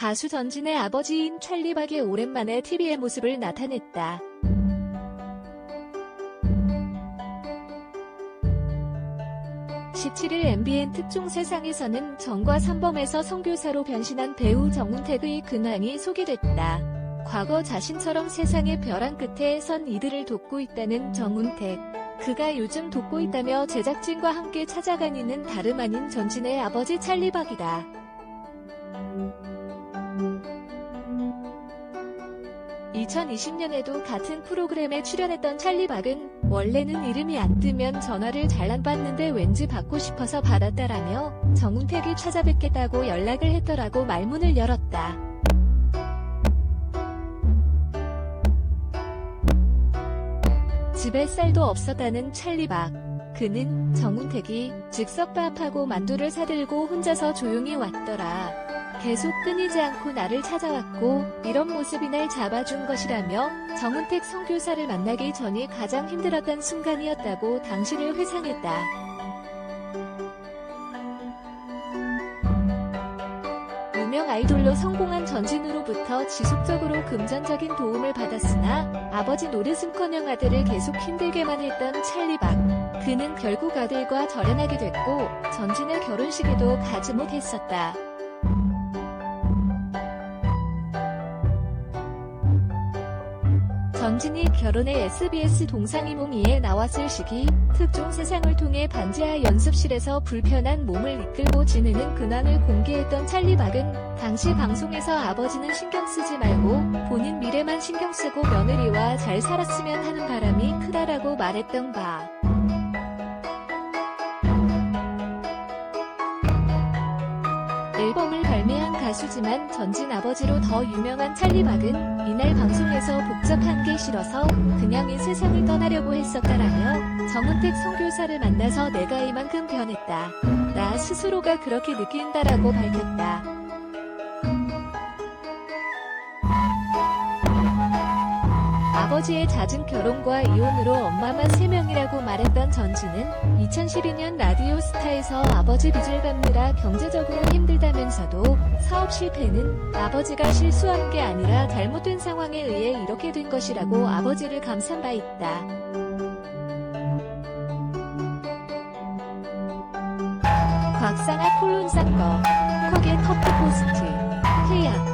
가수 전진의 아버지인 찰리박이 오랜만에 TV의 모습을 나타냈다. (17일) MBN 특종 세상에서는 정과 삼범에서 성교사로 변신한 배우 정운택의 근황이 소개됐다. 과거 자신처럼 세상의 벼랑 끝에 선 이들을 돕고 있다는 정운택. 그가 요즘 돕고 있다며 제작진과 함께 찾아간 이는 다름 아닌 전진의 아버지 찰리박이다. (2020년에도) 같은 프로그램에 출연했던 찰리 박은 원래는 이름이 안 뜨면 전화를 잘 안 받는데 왠지 받고 싶어서 받았다라며 정운택이 찾아뵙겠다고 연락을 했더라고 말문을 열었다. 집에 쌀도 없었다는 찰리 박. 그는 정운택이 즉석 밥하고 만두를 사들고 혼자서 조용히 왔더라. 계속 끊이지 않고 나를 찾아왔고 이런 모습이 날 잡아준 것이라며 정운택 성교사를 만나기 전이 가장 힘들었던 순간이었다고 당시를 회상했다. 유명 아이돌로 성공한 전진으로부터 지속적으로 금전적인 도움을 받았으나 아버지 노릇은커녕 아들을 계속 힘들게만 했던 찰리박. 그는 결국 아들과 절연하게 됐고 전진의 결혼식에도 가지 못했었다. 전진이 결혼해 SBS 동상이몽이에 나왔을 시기 특종 세상을 통해 반지하 연습실에서 불편한 몸을 이끌고 지내는 근황을 공개했던 찰리 박은 당시 방송에서 아버지는 신경 쓰지 말고 본인 미래만 신경 쓰고 며느리와 잘 살았으면 하는 바람이 크다라고 말했던 바. 앨범을 발매한 가수지만 전진 아버지로 더 유명한 찰리 박은 이날 방송에서 복잡한 게 싫어서 그냥 이 세상을 떠나려고 했었다라며 정은택 선교사를 만나서 내가 이만큼 변했다. 나 스스로가 그렇게 느낀다라고 밝혔다. 아버지의 잦은 결혼과 이혼으로 엄마만 3명이라고 말했던 전지는 2012년 라디오 스타에서 아버지 빚을 갚느라 경제적으로 힘들다면서도 사업 실패는 아버지가 실수한 게 아니라 잘못된 상황에 의해 이렇게 된 것이라고 아버지를 감싼 바 있다. 곽상아 콜론 사건, 콕의 터프 포스트, 해약,